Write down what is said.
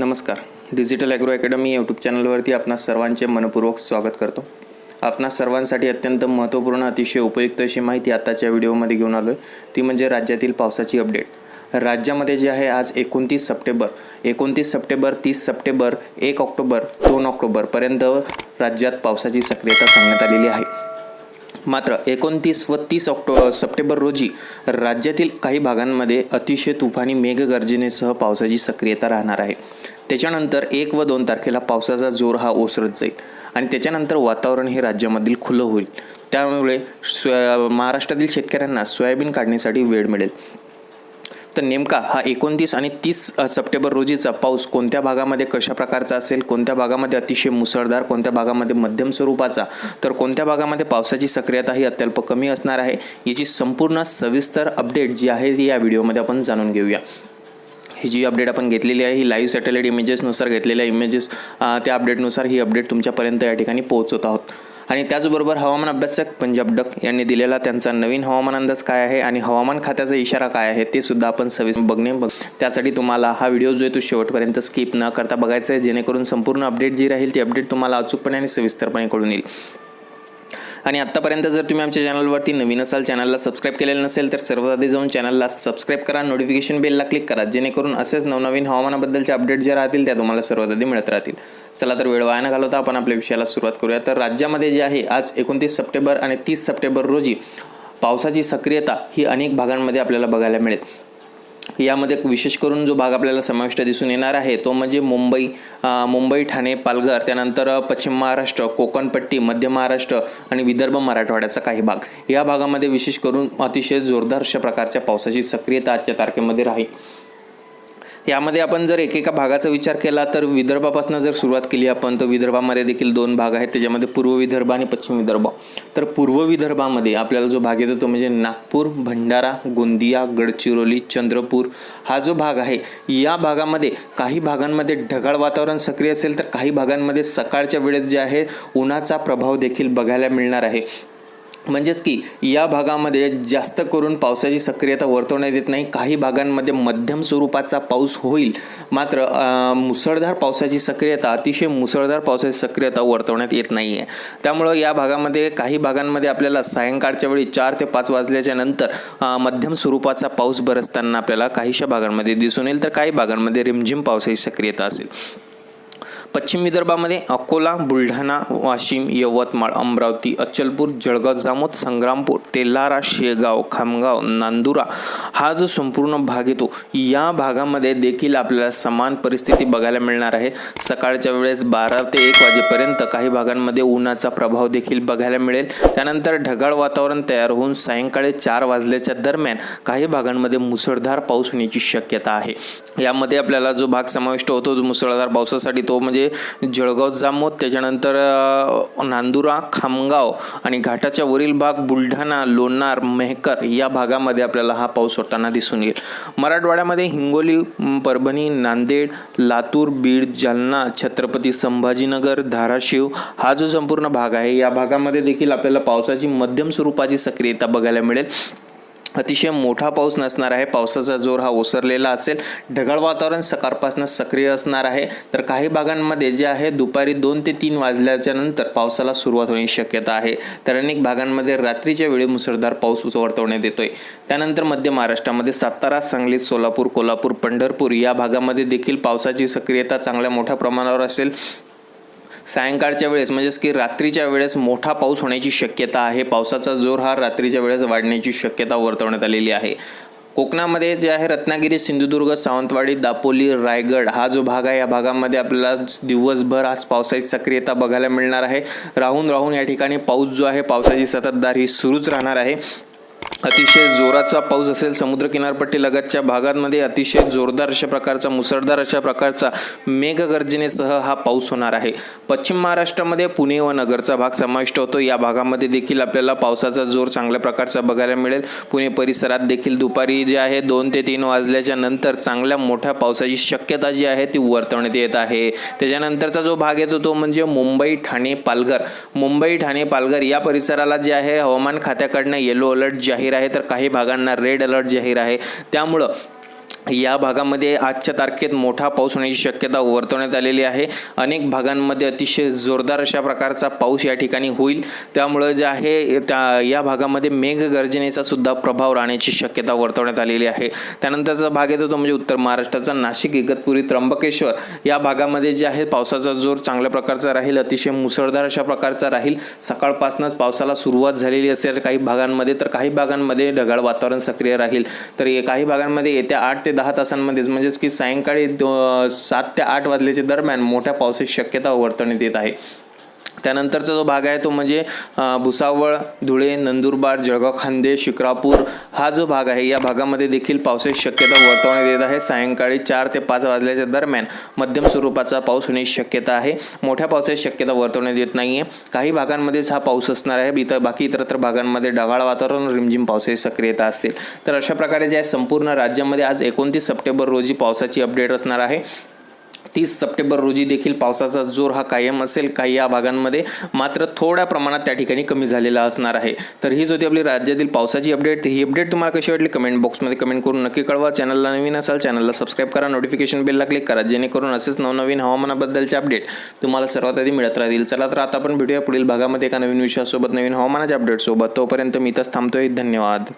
नमस्कार. Digital agro academy YouTube चॅनलवरती आपणा सर्वांचे मनपूर्वक स्वागत करतो. आपणा सर्वांसाठी अत्यंत महत्त्वपूर्ण अतिशय उपयुक्त अशी माहिती आताच्या व्हिडिओमध्ये घेऊन आलो आहे ती म्हणजे राज्यातील पावसाची अपडेट. राज्यामध्ये जे आहे आज एकोणतीस सप्टेंबर. एकोणतीस सप्टेंबर तीस सप्टेंबर एक ऑक्टोबर दोन ऑक्टोबरपर्यंत राज्यात पावसाची सक्रियता सांगण्यात आलेली आहे. मात्र एकोणतीस व तीस ऑक्टो सप्टेंबर रोजी राज्यातील काही भागांमध्ये अतिशय तुफानी मेघगर्जनेसह पावसाची सक्रियता राहणार आहे. त्याच्यानंतर एक व दोन तारखेला पावसाचा जोर हा ओसरत जाईल आणि त्याच्यानंतर वातावरण हे राज्यामधील खुलं होईल. त्यामुळे स्व महाराष्ट्रातील शेतकऱ्यांना सोयाबीन काढण्यासाठी वेळ मिळेल. तर नेमका हा एकोणतीस आणि तीस सप्टेंबर रोजीचा पाऊस कोणत्या भागामध्ये कशा प्रकारचा असेल कोणत्या भागामध्ये अतिशय मुसळधार कोणत्या भागामध्ये मध्यम स्वरूपाचा तर कोणत्या भागामध्ये पावसाची सक्रियता ही अत्यल्प कमी असणार आहे याची संपूर्ण सविस्तर अपडेट जी आहे ती या व्हिडिओमध्ये आपण जाणून घेऊया. ही जी अपडेट आपण घेतलेली आहे ही लाईव्ह सॅटेलाईट इमेजेसनुसार घेतलेल्या इमेजेस त्या अपडेटनुसार ही अपडेट तुमच्यापर्यंत या ठिकाणी पोहोचवत आहोत. आणि त्याचबरोबर हवामान अभ्यासक पंजाब डक यांनी दिलेला त्यांचा नवीन हवामान अंदाज काय आहे आणि हवामान खात्याचा इशारा काय आहे ते सुद्धा आपण सविस्तर बघणे बघ त्यासाठी तुम्हाला हा व्हिडिओ जो आहे तो शेवटपर्यंत स्किप न करता बघायचा आहे. जेणेकरून संपूर्ण अपडेट जी राहील ती अपडेट तुम्हाला अचूकपणे आणि सविस्तरपणे कळून येईल. आणि आत्तापर्यंत जर तुम्ही आमच्या चॅनलवरती नवीन असाल चॅनलला सबस्क्राईब केलेलं नसेल तर सर्वात आधी जाऊन चॅनलला सबस्क्राईब करा नोटिफिकेशन बेलला क्लिक करा जेणेकरून असेच नवनवीन हवामानाबद्दलचे अपडेट जे राहतील त्या तुम्हाला सर्वात आधी मिळत राहतील. चला तर वेळ वाया न घालवता आपण आपल्या विषयाला सुरुवात करूया. तर राज्यामध्ये जे आहे आज एकोणतीस सप्टेंबर आणि तीस सप्टेंबर रोजी पावसाची सक्रियता ही अनेक भागांमध्ये आपल्याला बघायला मिळेल. यामध्ये विशेष करून जो भाग आपल्याला समाविष्ट दिसून येणार आहे तो म्हणजे मुंबई मुंबई ठाणे पालघर त्यानंतर पश्चिम महाराष्ट्र कोकणपट्टी मध्य महाराष्ट्र आणि विदर्भ मराठवाड्याचा काही भाग. या भागामध्ये विशेष करून अतिशय जोरदार अशा प्रकारच्या पावसाची सक्रियता आजच्या तारखेमध्ये राहील. यामध्ये आपण जर एकेका भागाचा विचार केला तर विदर्भापासून जर सुरुवात केली आपण तर विदर्भामध्ये देखील दोन भाग आहेत. त्याच्यामध्ये पूर्व विदर्भ आणि पश्चिम विदर्भ. तर पूर्व विदर्भामध्ये आपल्याला जो भाग येतो तो म्हणजे नागपूर भंडारा गोंदिया गडचिरोली चंद्रपूर हा जो भाग आहे या भागामध्ये काही भागांमध्ये ढगाळ वातावरण सक्रिय असेल तर काही भागांमध्ये सकाळच्या वेळेस जे आहे उन्हाचा प्रभाव देखील बघायला मिळणार आहे. म्हणजेच की या भागामध्ये जास्त करून पावसाची सक्रियता वर्तवण्यात येत नाही. काही भागांमध्ये मध्यम स्वरूपाचा पाऊस होईल. मात्र मुसळधार पावसाची सक्रियता अतिशय मुसळधार पावसाची सक्रियता वर्तवण्यात येत नाही आहे त्यामुळं या भागामध्ये काही भागांमध्ये आपल्याला सायंकाळच्या वेळी चार ते पाच वाजल्याच्या नंतर मध्यम स्वरूपाचा पाऊस बरसताना आपल्याला काहीशा भागांमध्ये दिसून येईल. तर काही भागांमध्ये रिमझिम पावसाची सक्रियता असेल. पश्चिम विदर्भामध्ये अकोला बुलढाणा वाशिम यवतमाळ अमरावती अचलपूर जळगाव जामोद संग्रामपूर तेलारा शेगाव खामगाव नांदुरा हा जो संपूर्ण भाग येतो या भागामध्ये देखील आपल्याला समान परिस्थिती बघायला मिळणार आहे. सकाळच्या वेळेस बारा ते एक वाजेपर्यंत काही भागांमध्ये उन्हाचा प्रभाव देखील बघायला मिळेल. त्यानंतर ढगाळ वातावरण तयार होऊन सायंकाळी चार वाजल्याच्या दरम्यान काही भागांमध्ये मुसळधार पाऊस होण्याची शक्यता आहे. यामध्ये आपल्याला जो भाग समाविष्ट होतो तो मुसळधार पावसासाठी तो म्हणजे म्हणजे जळगाव जामोद त्याच्यानंतर नांदुरा खामगाव आणि घाटाच्या वरील भाग बुलढाणा लोणार मेहकर या भागामध्ये आपल्याला हा पाऊस होताना दिसून येईल. मराठवाड्यामध्ये हिंगोली परभणी नांदेड लातूर बीड जालना छत्रपती संभाजीनगर धाराशिव हा जो संपूर्ण भाग आहे या भागामध्ये देखील आपल्याला पावसाची मध्यम स्वरूपाची सक्रियता बघायला मिळेल. अतिशय मोठा पाऊस नसणार आहे. पावसाचा जोर हा ओसरलेला असेल. ढगाळ वातावरण सकाळपासून सक्रिय असणार आहे. तर काही भागांमध्ये जे आहे दुपारी दोन ते तीन वाजल्याच्या नंतर पावसाला सुरुवात होण्याची शक्यता आहे. तर अनेक भागांमध्ये रात्रीच्या वेळी मुसळधार पाऊस वर्तवण्यात येतोय. त्यानंतर मध्य महाराष्ट्रामध्ये सातारा सांगली सोलापूर कोल्हापूर पंढरपूर या भागामध्ये देखील पावसाची सक्रियता चांगल्या मोठ्या प्रमाणावर असेल. सायंकाळच्या वेळेस म्हणजेच की रात्रीच्या वेळेस मोठा पाऊस होण्याची शक्यता आहे. पावसाचा जोर हा रात्रीच्या वेळेस वाढण्याची शक्यता वर्तवण्यात आलेली आहे. कोकणामध्ये जे आहे रत्नागिरी सिंधुदुर्ग सावंतवाडी दापोली रायगड हा जो भाग आहे या भागामध्ये आपल्याला दिवसभर आज पावसाची सक्रियता बघायला मिळणार आहे. राहून राहून या ठिकाणी पाऊस जो आहे पावसाची सततधार ही सुरूच राहणार आहे. अतिशय जोराचा पाऊस असेल समुद्र किनारपट्टी लगतच्या भागांमध्ये अतिशय जोरदार अशा प्रकारचा मुसळधार अशा प्रकारचा मेघगर्जनेसह हा पाऊस होणार आहे. पश्चिम महाराष्ट्रामध्ये पुणे व नगरचा भाग समाविष्ट होतो. या भागामध्ये देखील आपल्याला पावसाचा जोर चांगल्या प्रकारचा बघायला मिळेल. पुणे परिसरात देखील दुपारी जे आहे दोन ते तीन वाजल्याच्या नंतर चांगल्या मोठ्या पावसाची शक्यता जी आहे ती वर्तवण्यात येत आहे. त्याच्यानंतरचा जो भाग येतो तो म्हणजे मुंबई ठाणे पालघर. मुंबई ठाणे पालघर या परिसराला जे आहे हवामान खात्याकडनं येलो अलर्ट जाहीर आहे तर काही भागांना रेड अलर्ट जाहीर आहे. त्यामुळं या भागामध्ये आजच्या तारखेत मोठा पाऊस होण्याची शक्यता वर्तवण्यात आलेली आहे. अनेक भागांमध्ये अतिशय जोरदार अशा प्रकारचा पाऊस या ठिकाणी होईल. त्यामुळं जे आहे त्या या भागामध्ये मेघगर्जनेचा सुद्धा प्रभाव राहण्याची शक्यता वर्तवण्यात आलेली आहे. त्यानंतरचा भाग येतो तो म्हणजे उत्तर महाराष्ट्राचा नाशिक इगतपुरी त्र्यंबकेश्वर. या भागामध्ये जे आहे पावसाचा जोर चांगल्या प्रकारचा राहील अतिशय मुसळधार अशा प्रकारचा राहील. सकाळपासूनच पावसाला सुरुवात झालेली असेल. काही भागांमध्ये तर काही भागांमध्ये ढगाळ वातावरण सक्रिय राहील. तर काही भागांमध्ये येत्या आठ ते दहा तासांमध्येच. म्हणजेच की सायंकाळी सात ते आठ वाजल्याच्या दरम्यान मोठ्या पावसाची शक्यता वर्तवण्यात येत आहे. त्यानंतरचा जो भाग आहे तो म्हणजे भुसावळ धुळे नंदुरबार जळगाव खांदे शिक्रापूर हा जो भाग आहे या भागामध्ये देखील पावसाची शक्यता वर्तवण्यात येत आहे. सायंकाळी चार ते पाच वाजल्याच्या दरम्यान मध्यम स्वरूपाचा पाऊस होण्याची शक्यता आहे. मोठ्या पावसाची शक्यता वर्तवण्यात येत नाही आहे काही भागांमध्येच हा पाऊस असणार आहे. इतर बाकी इतरत्र भागांमध्ये ढगाळ वातावरण रिमझिम पावसाची सक्रियता असेल. तर अशा प्रकारे जे आहे संपूर्ण राज्यामध्ये आज एकोणतीस सप्टेंबर रोजी पावसाची अपडेट असणार आहे. तीस सप्टेंबर रोजी देखील पावसाचा जोर हा कायम असेल. काही या भागांमध्ये मात्र थोड्या प्रमाणात त्या ठिकाणी कमी झालेला असणार आहे. तर हीच होती आपली राज्यातील पावसाची अपडेट ही अपडेट तुम्हाला कशी वाटली? कमेंट बॉक्समध्ये कमेंट करून नक्की कळवा. चॅनलला नवीन असाल चॅनलला सबस्क्राईब करा. नोटिफिकेशन बेलला क्लिक करा. जेणेकरून असेच नवनवीन हवामानाबद्दलचे अपडेट तुम्हाला सर्वात आधी मिळत राहतील चला तर आता आपण भेटूया पुढील भागामध्ये एका नवीन विषयासोबत नवीन हवामानाच्या अपडेटसोबत तोपर्यंत मी इथंच थांबतोय. धन्यवाद.